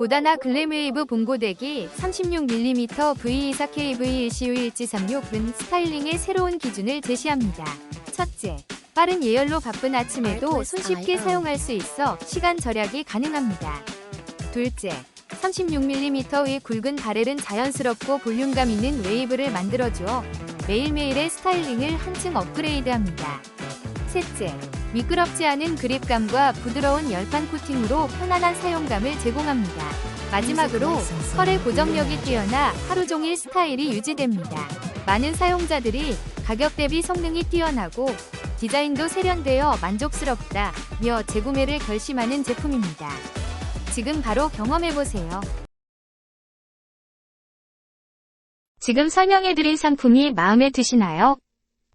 보다나 글램웨이브 봉고데기 36mm V24KV1CU1736 은 스타일링의 새로운 기준을 제시합니다. 첫째, 빠른 예열로 바쁜 아침에도 손쉽게 사용할 수 있어 시간 절약이 가능합니다. 둘째, 36mm의 굵은 바렐은 자연스럽고 볼륨감 있는 웨이브를 만들어주어 매일매일의 스타일링을 한층 업그레이드합니다. 셋째, 미끄럽지 않은 그립감과 부드러운 열판 코팅으로 편안한 사용감을 제공합니다. 마지막으로 컬의 고정력이 뛰어나 하루 종일 스타일이 유지됩니다. 많은 사용자들이 가격 대비 성능이 뛰어나고 디자인도 세련되어 만족스럽다며 재구매를 결심하는 제품입니다. 지금 바로 경험해보세요. 지금 설명해드린 상품이 마음에 드시나요?